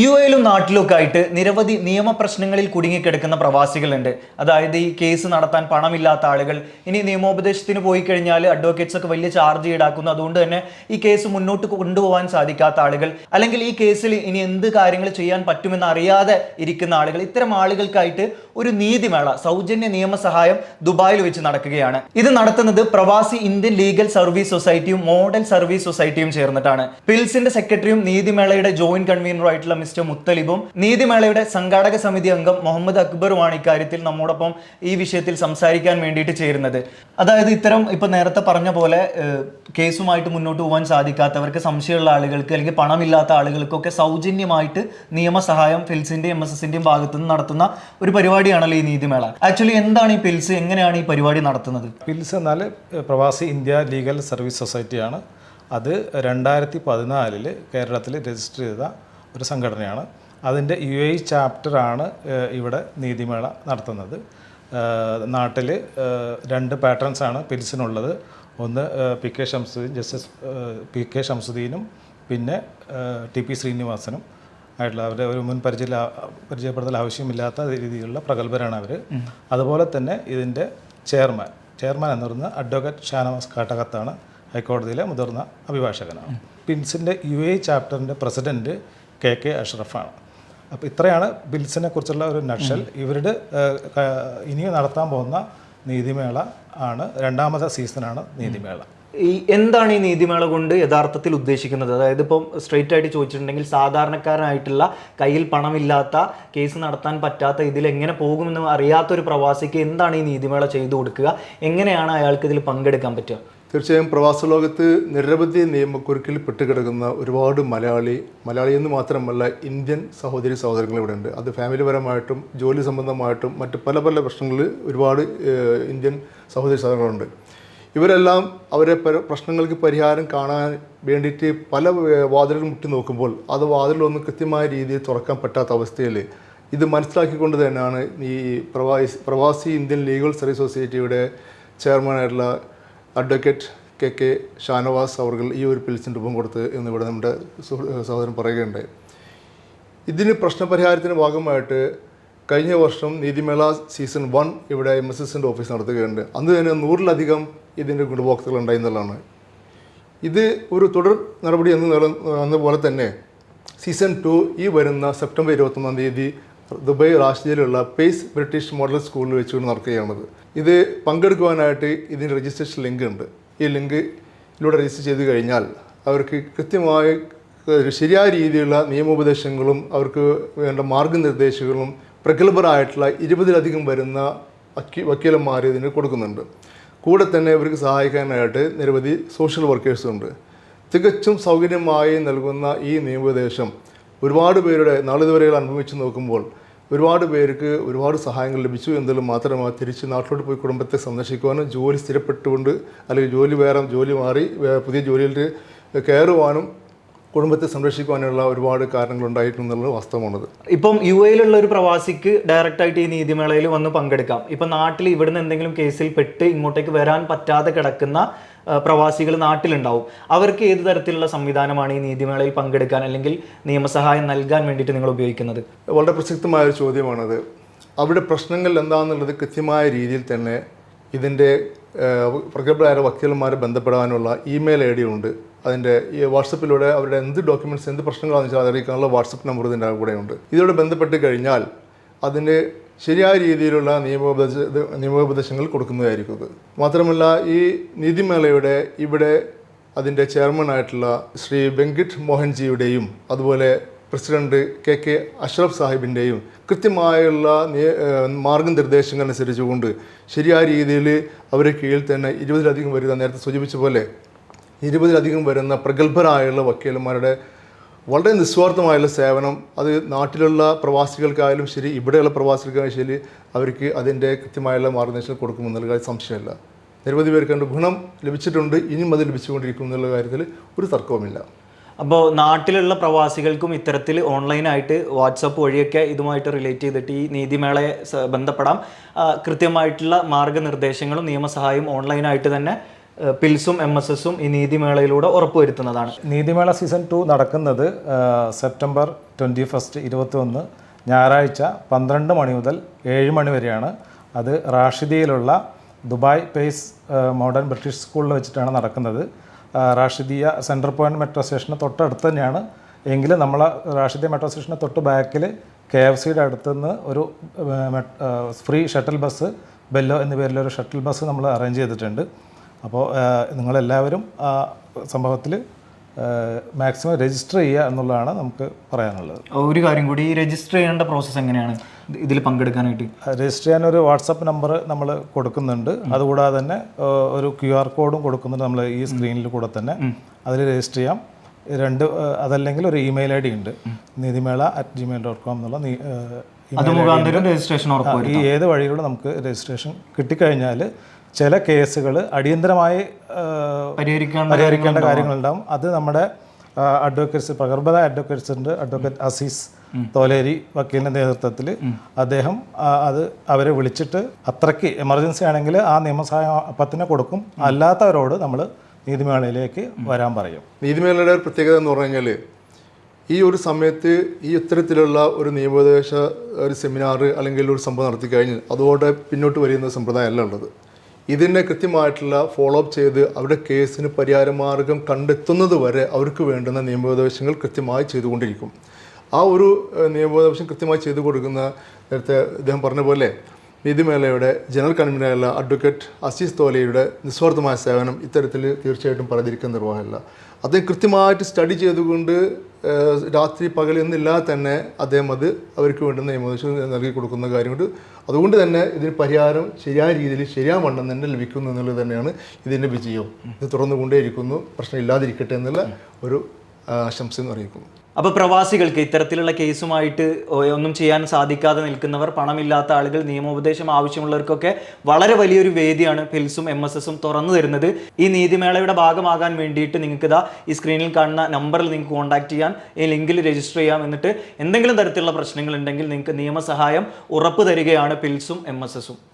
U എയിലും നാട്ടിലൊക്കെ ആയിട്ട് നിരവധി നിയമപ്രശ്നങ്ങളിൽ കുടുങ്ങിക്കിടക്കുന്ന പ്രവാസികളുണ്ട്. അതായത് ഈ കേസ് നടത്താൻ പണമില്ലാത്ത ആളുകൾ ഇനി നിയമോപദേശത്തിന് പോയി കഴിഞ്ഞാൽ അഡ്വക്കേറ്റ്സ് ഒക്കെ വലിയ ചാർജ് ഈടാക്കുന്നു. അതുകൊണ്ട് തന്നെ ഈ കേസ് മുന്നോട്ട് കൊണ്ടുപോകാൻ സാധിക്കാത്ത ആളുകൾ അല്ലെങ്കിൽ ഈ കേസിൽ ഇനി എന്ത് കാര്യങ്ങൾ ചെയ്യാൻ പറ്റുമെന്ന് അറിയാതെ ഇരിക്കുന്ന ആളുകൾ ഇത്തരം ആളുകൾക്കായിട്ട് ഒരു നീതിമേള സൗജന്യ നിയമസഹായം ദുബായിൽ വെച്ച് നടക്കുകയാണ്. ഇത് നടത്തുന്നത് പ്രവാസി ഇന്ത്യൻ ലീഗൽ സർവീസ് സൊസൈറ്റിയും മോഡൽ സർവീസ് സൊസൈറ്റിയും ചേർന്നിട്ടാണ്. പിൽസിന്റെ സെക്രട്ടറിയും നീതിമേളയുടെ ജോയിന്റ് കൺവീനറുമായിട്ടുള്ള മിസ്റ്റർ മുത്തലിബും നീതിമേളയുടെ സംഘാടക സമിതി അംഗം മുഹമ്മദ് അക്ബറുമാണ് ഇക്കാര്യത്തിൽ നമ്മോടൊപ്പം ഈ വിഷയത്തിൽ സംസാരിക്കാൻ വേണ്ടിയിട്ട് ചേരുന്നത്. അതായത് ഇത്തരം ഇപ്പൊ നേരത്തെ പറഞ്ഞ പോലെ കേസുമായിട്ട് മുന്നോട്ട് പോകാൻ സാധിക്കാത്തവർക്ക് സംശയമുള്ള ആളുകൾക്ക് അല്ലെങ്കിൽ പണമില്ലാത്ത ആളുകൾക്കൊക്കെ സൗജന്യമായിട്ട് നിയമസഹായം ഫിൽസിന്റെയും എം എസ് എസിന്റെയും ഭാഗത്തു നിന്ന് നടത്തുന്ന ഒരു പരിപാടിയാണല്ലോ ഈ നീതിമേള. ആക്ച്വലി എന്താണ് ഈ പിൽസ് എങ്ങനെയാണ് ഈ പരിപാടി നടത്തുന്നത്? പിൽസ് എന്നാൽ പ്രവാസി ഇന്ത്യ ലീഗൽ സർവീസ് സൊസൈറ്റിയാണ്. അത് രണ്ടായിരത്തി പതിനാലിൽ കേരളത്തിൽ രജിസ്റ്റർ ചെയ്ത ഒരു സംഘടനയാണ്. അതിന്റെ യു എ ചാപ്റ്ററാണ് ഇവിടെ നീതിമേള നടത്തുന്നത്. നാട്ടിൽ രണ്ട് പാറ്റേൺസാണ് പിൽസിനുള്ളത് ഒന്ന് P K Shamsuddin justice P K ഷംസുദ്ദീനും പിന്നെ ടി പി ശ്രീനിവാസനും ആയിട്ടുള്ള അവരുടെ ഒരു മുൻ പരിചയ പരിചയപ്പെടുത്തൽ ആവശ്യമില്ലാത്ത രീതിയിലുള്ള പ്രഗത്ഭരാണ് അവർ അതുപോലെ തന്നെ ഇതിന്റെ ചെയർമാൻ ചെയർമാൻ എന്ന് പറയുന്നത് അഡ്വക്കേറ്റ് ഷാനവാസ് കാട്ടകത്താണ് ഹൈക്കോടതിയിലെ മുതിർന്ന അഭിഭാഷകനാണ്. പിൻസിന്റെ യു എ ചാപ്റ്ററിന്റെ പ്രസിഡന്റ് കെ കെ അഷ്റഫാണ് അപ്പോൾ ഇത്രയാണ് ബിൽസിനെ കുറിച്ചുള്ള ഒരു നക്ഷൽ ഇവരുടെ ഇനി നടത്താൻ പോകുന്ന നീതിമേള ആണ്. രണ്ടാമത്തെ സീസണാണ് നീതിമേള. ഈ എന്താണ് ഈ നീതിമേള കൊണ്ട് യഥാർത്ഥത്തിൽ ഉദ്ദേശിക്കുന്നത്? അതായത് ഇപ്പം സ്ട്രെയിറ്റ് ആയിട്ട് ചോദിച്ചിട്ടുണ്ടെങ്കിൽ സാധാരണക്കാരനായിട്ടുള്ള കയ്യിൽ പണമില്ലാത്ത കേസ് നടത്താൻ പറ്റാത്ത ഇതിൽ എങ്ങനെ പോകുമെന്ന് അറിയാത്ത ഒരു പ്രവാസിക്ക് എന്താണ് ഈ നീതിമേള ചെയ്തു കൊടുക്കുക? എങ്ങനെയാണ് അയാൾക്ക് ഇതിൽ പങ്കെടുക്കാൻ പറ്റുക? തീർച്ചയായും പ്രവാസ ലോകത്ത് നിരവധി നിയമക്കുരുക്കിൽ പെട്ടുകിടക്കുന്ന ഒരുപാട് മലയാളി മലയാളി എന്ന് മാത്രമല്ല ഇന്ത്യൻ സഹോദരി സഹോദരങ്ങൾ ഇവിടെ ഉണ്ട് അത് ഫാമിലിപരമായിട്ടും ജോലി സംബന്ധമായിട്ടും മറ്റ് പല പല പ്രശ്നങ്ങളിൽ ഒരുപാട് ഇന്ത്യൻ സഹോദരി സഹോദരങ്ങളുണ്ട്. ഇവരെല്ലാം അവരെ പ്രശ്നങ്ങൾക്ക് പരിഹാരം കാണാൻ വേണ്ടിയിട്ട് പല വാതിലുകൾ മുട്ടി നോക്കുമ്പോൾ അത് വാതിലൊന്നും കൃത്യമായ രീതിയിൽ തുറക്കാൻ പറ്റാത്ത അവസ്ഥയിൽ ഇത് മനസ്സിലാക്കിക്കൊണ്ട് തന്നെയാണ് ഈ പ്രവാസി പ്രവാസി ഇന്ത്യൻ ലീഗൽ സർവീസ് സൊസൈറ്റിയുടെ ചെയർമാനായിട്ടുള്ള അഡ്വക്കേറ്റ് കെ കെ ഷാനവാസ് അവർ ഈ ഒരു പിൽസിന് രൂപം കൊടുത്ത് എന്നിവിടെ നമ്മുടെ സഹോദരൻ പറയുകയുണ്ടായി. ഇതിന് പ്രശ്നപരിഹാരത്തിന് ഭാഗമായിട്ട് കഴിഞ്ഞ വർഷം നീതിമേള സീസൺ വൺ ഇവിടെ എം എസ് എസിന്റെ ഓഫീസ് നടത്തുകയുണ്ട്. അന്ന് തന്നെ നൂറിലധികം ഇതിന്റെ ഗുണഭോക്താക്കൾ ഉണ്ടായിരുന്നതാണ് ഇത് ഒരു തുടർ നടപടി എന്ന് നില- പോലെ തന്നെ സീസൺ ടു ഈ വരുന്ന സെപ്റ്റംബർ ഇരുപത്തൊന്നാം തീയതി ദുബായ് റാഷ്ദിയിലുള്ള പേസ് ബ്രിട്ടീഷ് മോഡൽ സ്കൂളിൽ വെച്ചുകൊണ്ട് നടക്കുകയാണത്. ഇത് പങ്കെടുക്കുവാനായിട്ട് ഇതിന് രജിസ്ട്രേഷൻ ലിങ്ക് ഉണ്ട്. ഈ ലിങ്കിലൂടെ രജിസ്റ്റർ ചെയ്ത് കഴിഞ്ഞാൽ അവർക്ക് കൃത്യമായ ശരിയായ രീതിയിലുള്ള നിയമോപദേശങ്ങളും അവർക്ക് വേണ്ട മാർഗനിർദ്ദേശങ്ങളും പ്രഗത്ഭരായിട്ടുള്ള ഇരുപതിലധികം വരുന്ന വക്കീ വക്കീലന്മാർ ഇതിന് കൊടുക്കുന്നുണ്ട്. കൂടെ തന്നെ ഇവർക്ക് സഹായിക്കാനായിട്ട് നിരവധി സോഷ്യൽ വർക്കേഴ്സും ഉണ്ട്. തികച്ചും സൗകര്യമായി നൽകുന്ന ഈ നിയമോപദേശം ഒരുപാട് പേരുടെ നാളിതുവരെ അനുഭവിച്ച് നോക്കുമ്പോൾ ഒരുപാട് പേർക്ക് ഒരുപാട് സഹായങ്ങൾ ലഭിച്ചു എന്നാലും മാത്രമേ തിരിച്ച് നാട്ടിലോട്ട് പോയി കുടുംബത്തെ സന്ദർശിക്കുവാനും ജോലി സ്ഥിരപ്പെട്ടുകൊണ്ട് അല്ലെങ്കിൽ ജോലി വേറെ ജോലി മാറി പുതിയ ജോലിയിൽ കയറുവാനും കുടുംബത്തെ സംരക്ഷിക്കുവാനുള്ള ഒരുപാട് കാരണങ്ങൾ ഉണ്ടായിട്ടുണ്ടെന്നുള്ളത് വാസ്തവമാണത്. ഇപ്പം യു എയിലുള്ള ഒരു പ്രവാസിക്ക് ഡയറക്റ്റായിട്ട് ഈ നീതിമേളയിൽ വന്ന് പങ്കെടുക്കാം. ഇപ്പം നാട്ടിൽ ഇവിടുന്ന് എന്തെങ്കിലും കേസിൽ പെട്ട് ഇങ്ങോട്ടേക്ക് വരാൻ പറ്റാതെ കിടക്കുന്ന പ്രവാസികൾ നാട്ടിലുണ്ടാവും. അവർക്ക് ഏത് തരത്തിലുള്ള സംവിധാനമാണ് ഈ നീതിമേളയിൽ പങ്കെടുക്കാൻ അല്ലെങ്കിൽ നിയമസഹായം നൽകാൻ വേണ്ടിയിട്ട് നിങ്ങൾ ഉപയോഗിക്കുന്നത്? വളരെ പ്രസക്തമായ ഒരു ചോദ്യമാണത്. അവിടെ പ്രശ്നങ്ങൾ എന്താണെന്നുള്ളത് കൃത്യമായ രീതിയിൽ തന്നെ ഇതിന്റെ പ്രഗത്ഭരായ വക്കീലന്മാരെ ബന്ധപ്പെടാനുള്ള ഇമെയിൽ ഐ ഡി ഉണ്ട്. അതിന്റെ ഈ വാട്സപ്പിലൂടെ അവരുടെ എന്ത് ഡോക്യുമെന്റ്സ് എന്ത് പ്രശ്നങ്ങളാണെന്ന് വെച്ചാൽ അറിയിക്കാനുള്ള വാട്സപ്പ് നമ്പർ ഇതിന്റെ കൂടെ ഉണ്ട് ഇതോടെ ബന്ധപ്പെട്ട് കഴിഞ്ഞാൽ അതിന് ശരിയായ രീതിയിലുള്ള നിയമോപദേശ നിയമോപദേശങ്ങൾ കൊടുക്കുന്നതായിരിക്കും അത്. മാത്രമല്ല ഈ നീതിമേളയുടെ ഇവിടെ അതിന്റെ ചെയർമാനായിട്ടുള്ള ശ്രീ വെങ്കിട്ട് മോഹൻജിയുടെയും അതുപോലെ പ്രസിഡന്റ് കെ കെ അഷ്റഫ് സാഹിബിന്റെയും കൃത്യമായുള്ള മാർഗനിർദ്ദേശങ്ങൾ അനുസരിച്ചുകൊണ്ട് ശരിയായ രീതിയിൽ അവരെ കീഴിൽ തന്നെ ഇരുപതിലധികം വരുന്ന നേരത്തെ സൂചിപ്പിച്ച പോലെ ഇരുപതിലധികം വരുന്ന പ്രഗത്ഭരായുള്ള വക്കീലന്മാരുടെ വളരെ നിസ്വാർത്ഥമായുള്ള സേവനം. അത് നാട്ടിലുള്ള പ്രവാസികൾക്കായാലും ശരി ഇവിടെയുള്ള പ്രവാസികൾക്കായാലും ശരി അവർക്ക് അതിന്റെ കൃത്യമായുള്ള മാർഗനിർദ്ദേശം കൊടുക്കുമെന്നുള്ള കാര്യം സംശയമില്ല. നിരവധി പേർക്ക് അതിന്റെ ഗുണം ലഭിച്ചിട്ടുണ്ട് ഇനിയും അത് ലഭിച്ചുകൊണ്ടിരിക്കും എന്നുള്ള കാര്യത്തിൽ ഒരു തർക്കവുമില്ല. അപ്പോൾ നാട്ടിലുള്ള പ്രവാസികൾക്കും ഇത്തരത്തിൽ ഓൺലൈനായിട്ട് വാട്സപ്പ് വഴിയൊക്കെ ഇതുമായിട്ട് റിലേറ്റ് ചെയ്തിട്ട് ഈ നീതിമേളയെ ബന്ധപ്പെടാം. കൃത്യമായിട്ടുള്ള മാർഗനിർദ്ദേശങ്ങളും നിയമസഹായവും ഓൺലൈനായിട്ട് തന്നെ പിൽസും എം എസ് എസും ഈ നീതിമേളയിലൂടെ ഉറപ്പുവരുത്തുന്നതാണ്. നീതിമേള സീസൺ ടു നടക്കുന്നത് സെപ്റ്റംബർ ട്വന്റി ഫസ്റ്റ് ഇരുപത്തി ഒന്ന് ഞായറാഴ്ച പന്ത്രണ്ട് മണി മുതൽ ഏഴ് മണി വരെയാണ്. അത് റാഷിദിയിലുള്ള ദുബായ് പേസ് മോഡേൺ ബ്രിട്ടീഷ് സ്കൂളിൽ വെച്ചിട്ടാണ് നടക്കുന്നത്. റാഷിദിയ സെൻട്രൽ പോയിന്റ് മെട്രോ സ്റ്റേഷന് തൊട്ടടുത്ത് തന്നെയാണ്. എങ്കിലും നമ്മൾ റാഷിദിയ മെട്രോ സ്റ്റേഷന് തൊട്ട് ബാക്കിൽ കെ എഫ് സിയുടെ അടുത്തുനിന്ന് ഒരു ഫ്രീ ഷട്ടിൽ ബസ് ബെല്ലോ എന്ന പേരിൽ ഒരു ഷട്ടിൽ ബസ് നമ്മൾ അറേഞ്ച് ചെയ്തിട്ടുണ്ട്. അപ്പോൾ നിങ്ങളെല്ലാവരും ആ സംഭവത്തിൽ മാക്സിമം രജിസ്റ്റർ ചെയ്യുക എന്നുള്ളതാണ് നമുക്ക് പറയാനുള്ളത്. ഒരു കാര്യം കൂടി ഈ രജിസ്റ്റർ ചെയ്യേണ്ട പ്രോസസ്സ് എങ്ങനെയാണ്? ഇതിൽ പങ്കെടുക്കാനായിട്ട്. രജിസ്റ്റർ ചെയ്യാൻ ഒരു വാട്സപ്പ് നമ്പർ നമ്മൾ കൊടുക്കുന്നുണ്ട്. അതുകൂടാതെ തന്നെ ഒരു ക്യു ആർ കോഡും കൊടുക്കുന്നുണ്ട് നമ്മൾ ഈ സ്ക്രീനിൽ കൂടെ തന്നെ. അതിൽ രജിസ്റ്റർ ചെയ്യാം. രണ്ട് അതല്ലെങ്കിൽ ഒരു ഇമെയിൽ ഐ ഡി ഉണ്ട്. Neethimela at Gmail dot com എന്നുള്ള രജിസ്ട്രേഷൻ ഈ ഏത് വഴിയിലൂടെ നമുക്ക് രജിസ്ട്രേഷൻ കിട്ടിക്കഴിഞ്ഞാൽ ചില കേസുകൾ അടിയന്തരമായി പരിഹരിക്കേണ്ട കാര്യങ്ങളുണ്ടാവും. അത് നമ്മുടെ അഡ്വക്കേറ്റ്സ് പ്രഗർഭത അഡ്വക്കേറ്റ്സിന്റെ അഡ്വക്കേറ്റ് അസീസ് തോലേരി വക്കീലിന്റെ നേതൃത്വത്തിൽ അദ്ദേഹം അത് അവരെ വിളിച്ചിട്ട് അത്രയ്ക്ക് എമർജൻസി ആണെങ്കിൽ ആ നിയമസഹായ പത്തിനെ കൊടുക്കും. അല്ലാത്തവരോട് നമ്മൾ നീതിമേളയിലേക്ക് വരാൻ പറയും. നീതിമേളയുടെ ഒരു പ്രത്യേകത എന്ന് പറഞ്ഞു കഴിഞ്ഞാൽ ഈ ഒരു സമയത്ത് ഈ ഇത്തരത്തിലുള്ള ഒരു നിയമോപദേശ ഒരു സെമിനാർ അല്ലെങ്കിൽ ഒരു സംഭവം നടത്തി കഴിഞ്ഞാൽ അതോടെ പിന്നോട്ട് വരുന്ന സമ്പ്രദായമല്ല ഉള്ളത്. ഇതിനെ കൃത്യമായിട്ടുള്ള ഫോളോ അപ്പ് ചെയ്ത് അവരുടെ കേസിന് പരിഹാരമാർഗം കണ്ടെത്തുന്നത് വരെ അവർക്ക് വേണ്ടുന്ന നിയമോപദേശങ്ങൾ കൃത്യമായി ചെയ്തുകൊണ്ടിരിക്കും. ആ ഒരു നിയമോപദേശം കൃത്യമായി ചെയ്തു കൊടുക്കുന്ന നേരത്തെ അദ്ദേഹം പറഞ്ഞ പോലെ നീതിമേളയുടെ ജനറൽ കൺവീനറായുള്ള അഡ്വക്കേറ്റ് അസീസ് തോലയുടെ നിസ്വാർത്ഥമായ സേവനം ഇത്തരത്തിൽ തീർച്ചയായിട്ടും പറഞ്ഞിരിക്കാൻ നിർവാഹമില്ല അദ്ദേഹം കൃത്യമായിട്ട് സ്റ്റഡി ചെയ്തുകൊണ്ട് രാത്രി പകൽ എന്നില്ലാതെ തന്നെ അദ്ദേഹം അത് അവർക്ക് വേണ്ടുന്ന നിയമോദേശം നൽകി കൊടുക്കുന്ന കാര്യമുണ്ട്. അതുകൊണ്ട് തന്നെ ഇതിന് പരിഹാരം ശരിയായ രീതിയിൽ ശരിയായ വണ്ണം തന്നെ ലഭിക്കുന്നു എന്നുള്ളത് തന്നെയാണ് ഇതിന്റെ വിജയം ഇത് തുറന്നുകൊണ്ടേയിരിക്കുന്നു പ്രശ്നം ഇല്ലാതിരിക്കട്ടെ എന്നുള്ള ഒരു ആശംസ അറിയിക്കുന്നു. അപ്പൊ പ്രവാസികൾക്ക് ഇത്തരത്തിലുള്ള കേസുമായിട്ട് ഒന്നും ചെയ്യാൻ സാധിക്കാതെ നിൽക്കുന്നവർ പണമില്ലാത്ത ആളുകൾ നിയമോപദേശം ആവശ്യമുള്ളവർക്കൊക്കെ വളരെ വലിയൊരു വേദിയാണ് ഫിൽസും എം എസ് എസും തുറന്നു തരുന്നത്. ഈ നീതിമേളയുടെ ഭാഗമാകാൻ വേണ്ടിയിട്ട് നിങ്ങൾക്ക് ഇതാ ഈ സ്ക്രീനിൽ കാണുന്ന നമ്പറിൽ നിങ്ങൾക്ക് കോൺടാക്ട് ചെയ്യാം. ഈ ലിങ്കിൽ രജിസ്റ്റർ ചെയ്യാം എന്നിട്ട് എന്തെങ്കിലും തരത്തിലുള്ള പ്രശ്നങ്ങൾ ഉണ്ടെങ്കിൽ നിങ്ങൾക്ക് നിയമസഹായം ഉറപ്പ് തരികയാണ് ഫിൽസും എം എസ് എസും.